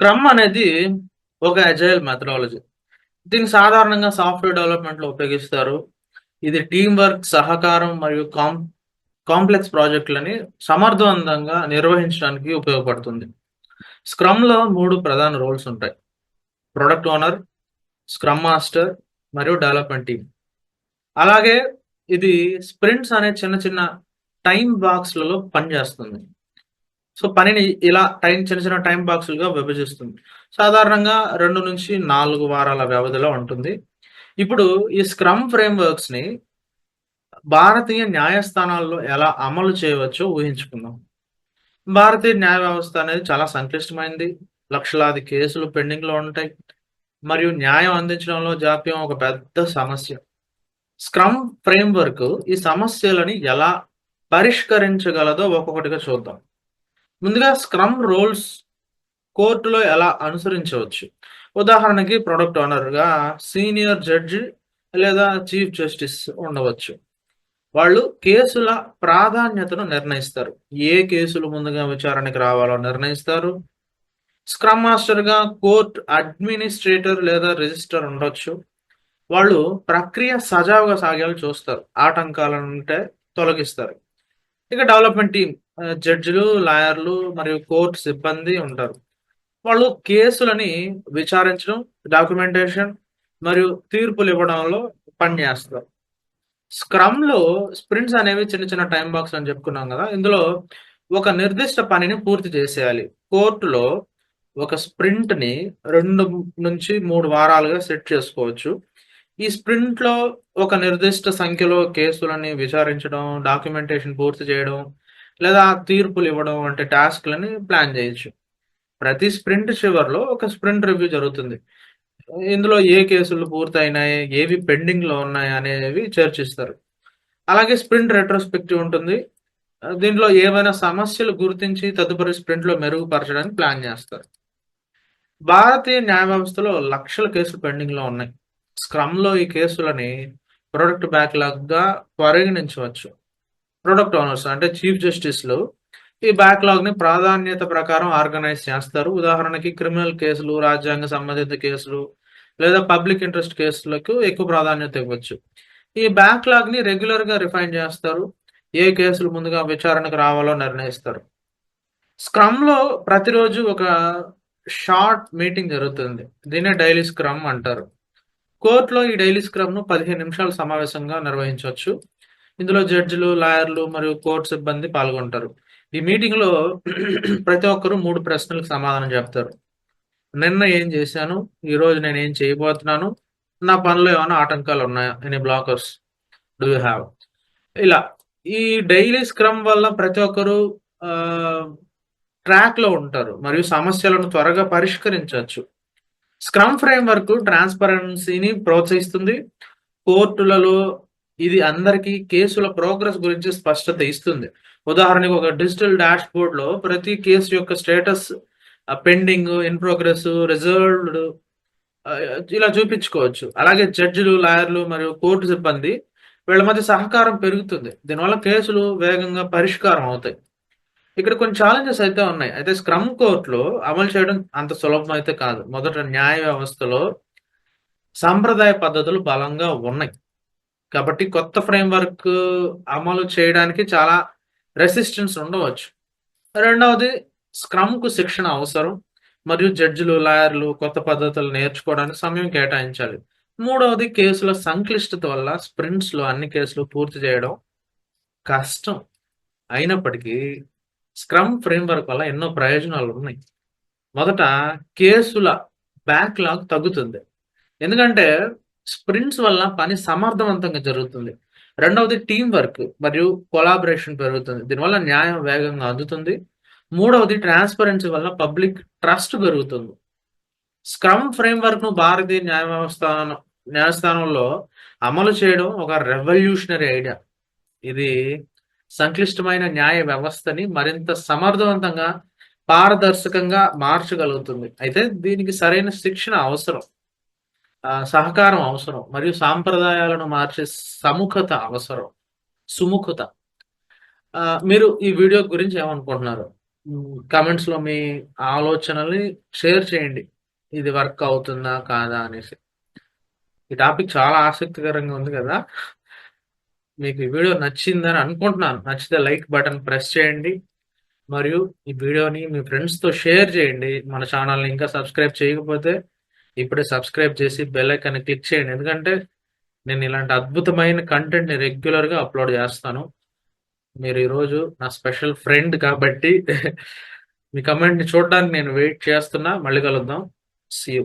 Scrum అనేది ఒక agile methodology. దీన్ని సాధారణంగా సాఫ్ట్‌వేర్ డెవలప్‌మెంట్‌లో ఉపయోగిస్తారు. ఇది టీమ్ వర్క్, సహకారం మరియు కాం కాంప్లెక్స్ ప్రాజెక్టులని సమర్థవంతంగా నిర్వహించడానికి ఉపయోగపడుతుంది. స్క్రమ్‌లో మూడు ప్రధాన రోల్స్ ఉంటాయి. ప్రొడక్ట్ ఓనర్, స్క్రమ్ మాస్టర్ మరియు డెవలప్‌మెంట్ టీమ్. అలాగే ఇది స్ప్రింట్స్ అనే చిన్న చిన్న టైమ్ బాక్స్‌లలో పనిచేస్తుంది. సో, పనిని ఇలా టైం చిన్న చిన్న టైమ్ బాక్సులుగా విభజిస్తుంది. సాధారణంగా 2-4 వారాల వ్యవధిలో ఉంటుంది. ఇప్పుడు ఈ స్క్రమ్ ఫ్రేమ్‌వర్క్స్‌ని భారతీయ న్యాయస్థానాల్లో ఎలా అమలు చేయవచ్చో ఊహించుకుందాం. భారతీయ న్యాయ వ్యవస్థ అనేది చాలా సంక్లిష్టమైంది లక్షలాది కేసులు పెండింగ్‌లో ఉంటాయి. మరియు న్యాయం అందించడంలో జాప్యం ఒక పెద్ద సమస్య. స్క్రమ్ ఫ్రేమ్‌వర్క్ ఈ సమస్యలని ఎలా పరిష్కరించగలదో ఒక్కొక్కటిగా చూద్దాం. ముందుగా స్క్రమ్ రోల్స్ కోర్టులో ఎలా అనుసరించవచ్చు. ఉదాహరణకి ప్రొడక్ట్ ఓనర్‌గా సీనియర్ జడ్జి లేదా చీఫ్ జస్టిస్ ఉండవచ్చు. వాళ్ళు కేసుల ప్రాధాన్యతను నిర్ణయిస్తారు. ఏ కేసులు ముందుగా విచారణకి రావాలో నిర్ణయిస్తారు. స్క్రమ్ మాస్టర్‌గా కోర్ట్ అడ్మినిస్ట్రేటర్ లేదా రిజిస్టర్ ఉండొచ్చు. వాళ్ళు ప్రక్రియ సజావుగా సాగేలా చూస్తారు. ఆటంకాలుంటే తొలగిస్తారు. ఇక డెవలప్‌మెంట్ టీం జడ్జిలు, లాయర్లు మరియు కోర్ట్ సిబ్బంది ఉంటారు. వాళ్ళు కేసులని విచారించడం, డాక్యుమెంటేషన్ మరియు తీర్పులు ఇవ్వడంలో పనిచేస్తారు. స్క్రమ్‌లో స్ప్రింట్స్ అనేవి చిన్న చిన్న టైమ్ బాక్స్ అని చెప్పుకున్నాం కదా ఇందులో ఒక నిర్దిష్ట పనిని పూర్తి చేసేయాలి. కోర్టులో ఒక స్ప్రింట్‌ని 2-3 వారాలుగా సెట్ చేసుకోవచ్చు. ఈ స్ప్రింట్‌లో ఒక నిర్దిష్ట సంఖ్యలో కేసులని విచారించడం, డాక్యుమెంటేషన్ పూర్తి చేయడం, లేదా తీర్పులు ఇవ్వడం వంటి టాస్క్‌లని ప్లాన్ చేయొచ్చు. ప్రతి స్ప్రింట్ చివరిలో ఒక స్ప్రింట్ రివ్యూ జరుగుతుంది. ఇందులో ఏ కేసులు పూర్తయినాయి, ఏవి పెండింగ్‌లో ఉన్నాయి అనేవి చర్చిస్తారు. అలాగే స్ప్రింట్ రెట్రోస్పెక్టివ్ ఉంటుంది. దీంట్లో ఏవైనా సమస్యలు గుర్తించి తదుపరి స్ప్రింట్‌లో మెరుగుపరచడానికి ప్లాన్ చేస్తారు. భారతీయ న్యాయ వ్యవస్థలో లక్షల కేసులు పెండింగ్‌లో ఉన్నాయి. స్క్రమ్‌లో ఈ కేసులని ప్రొడక్ట్ బ్యాక్‌లాగ్‌గా పరిగణించవచ్చు. ప్రొడక్ట్ ఓనర్స్ అంటే చీఫ్ జస్టిస్‌లు ఈ బ్యాక్‌లాగ్‌ని ప్రాధాన్యత ప్రకారం ఆర్గనైజ్ చేస్తారు. ఉదాహరణకి క్రిమినల్ కేసులు, రాజ్యాంగ సంబంధిత కేసులు లేదా పబ్లిక్ ఇంట్రెస్ట్ కేసులకు ఎక్కువ ప్రాధాన్యత ఇవ్వచ్చు. ఈ బ్యాక్‌లాగ్‌ని రెగ్యులర్‌గా రిఫైన్ చేస్తారు. ఏ కేసులు ముందుగా విచారణకు రావాలో నిర్ణయిస్తారు. స్క్రమ్‌లో ప్రతిరోజు ఒక షార్ట్ మీటింగ్ జరుగుతుంది. దీనే డైలీ స్క్రమ్ అంటారు. కోర్టులో ఈ డైలీ స్క్రమ్‌ను 15 నిమిషాల సమావేశంగా నిర్వహించవచ్చు ఇందులో జడ్జిలు, లాయర్లు మరియు కోర్ట్ సిబ్బంది పాల్గొంటారు. ఈ మీటింగ్‌లో ప్రతి ఒక్కరు మూడు ప్రశ్నలకు సమాధానం చెప్తారు. నిన్న ఏం చేశాను? ఈరోజు ఏం చేయబోతున్నాను? నా పనిలో ఏమైనా ఆటంకాలు ఉన్నాయా? Any blockers do you have ఇలా ఈ డైలీ స్క్రమ్ వల్ల ప్రతి ఒక్కరు ట్రాక్ ట్రాక్‌లో ఉంటారు. మరియు సమస్యలను త్వరగా పరిష్కరించవచ్చు స్క్రమ్ ఫ్రేమ్ వర్క్ ట్రాన్స్‌పరెన్సీని ప్రోత్సహిస్తుంది. కోర్టులలో ఇది అందరికీ కేసుల ప్రోగ్రెస్ గురించి స్పష్టత ఇస్తుంది. ఉదాహరణకు ఒక డిజిటల్ డాష్ బోర్డ్లో ప్రతి కేసు యొక్క status pending, in progress, reserved ఇలా చూపించుకోవచ్చు. అలాగే జడ్జిలు, లాయర్లు మరియు కోర్టు సిబ్బంది వీళ్ళ మధ్య సహకారం పెరుగుతుంది. దీనివల్ల కేసులు వేగంగా పరిష్కారం అవుతాయి. ఇక్కడ కొన్ని ఛాలెంజెస్ అయితే ఉన్నాయి. అయితే స్క్రమ్ కోర్టులో అమలు చేయడం అంత సులభం అయితే కాదు. మొదట న్యాయ వ్యవస్థలో సాంప్రదాయ పద్ధతులు బలంగా ఉన్నాయి. కాబట్టి కొత్త ఫ్రేమ్‌వర్క్ అమలు చేయడానికి చాలా రెసిస్టెన్స్ ఉండవచ్చు. రెండవది స్క్రమ్‌కు శిక్షణ అవసరం. మరియు జడ్జిలు, లాయర్లు కొత్త పద్ధతులు నేర్చుకోవడానికి సమయం కేటాయించాలి. మూడవది కేసుల సంక్లిష్టత వల్ల స్ప్రింట్స్‌లో అన్ని కేసులు పూర్తి చేయడం కష్టం. అయినప్పటికీ స్క్రమ్ ఫ్రేమ్‌వర్క్ వల్ల ఎన్నో ప్రయోజనాలు ఉన్నాయి మొదట కేసుల బ్యాక్‌లాగ్ తగ్గుతుంది. ఎందుకంటే స్ప్రింట్స్ వల్ల పని సమర్థవంతంగా జరుగుతుంది. రెండవది టీం వర్క్ మరియు కొలాబరేషన్ పెరుగుతుంది. దీనివల్ల న్యాయం వేగంగా అందుతుంది. మూడవది ట్రాన్స్‌పరెన్సీ వల్ల పబ్లిక్ ట్రస్ట్ పెరుగుతుంది. స్క్రమ్ ఫ్రేమ్‌వర్క్‌ను భారతీయ న్యాయ వ్యవస్థ న్యాయస్థానంలో అమలు చేయడం ఒక రెవల్యూషనరీ ఐడియా. ఇది సంక్లిష్టమైన న్యాయ వ్యవస్థని మరింత సమర్థవంతంగా, పారదర్శకంగా మార్చగలుగుతుంది. అయితే దీనికి సరైన శిక్షణ అవసరం. సహకారం అవసరం. మరియు సాంప్రదాయాలను మార్చే సముఖత అవసరం. సుముఖత. మీరు ఈ వీడియో గురించి ఏమనుకుంటున్నారు? హ్మ్. కామెంట్స్‌లో మీ ఆలోచనల్ని షేర్ చేయండి. ఇది వర్క్ అవుతుందా? కాదా? అనేసి. ఈ టాపిక్ చాలా ఆసక్తికరంగా ఉంది కదా మీకు ఈ వీడియో నచ్చిందని అనుకుంటున్నాను. నచ్చితే లైక్ బటన్ ప్రెస్ చేయండి. మరియు ఈ వీడియోని మీ ఫ్రెండ్స్‌తో షేర్ చేయండి. మన ఛానల్ని ఇంకా సబ్స్క్రైబ్ చేయకపోతే ఇప్పుడే సబ్స్క్రైబ్ చేసి బెల్ ఐకాన్‌ని క్లిక్ చేయండి. ఎందుకంటే నేను ఇలాంటి అద్భుతమైన కంటెంట్‌ని రెగ్యులర్‌గా అప్‌లోడ్ చేస్తాను. మీరు ఈరోజు నా స్పెషల్ ఫ్రెండ్ కాబట్టి మీ కమెంట్‌ని చూడడానికి నేను వెయిట్ చేస్తున్నా. మళ్ళీ కలుద్దాం. See you.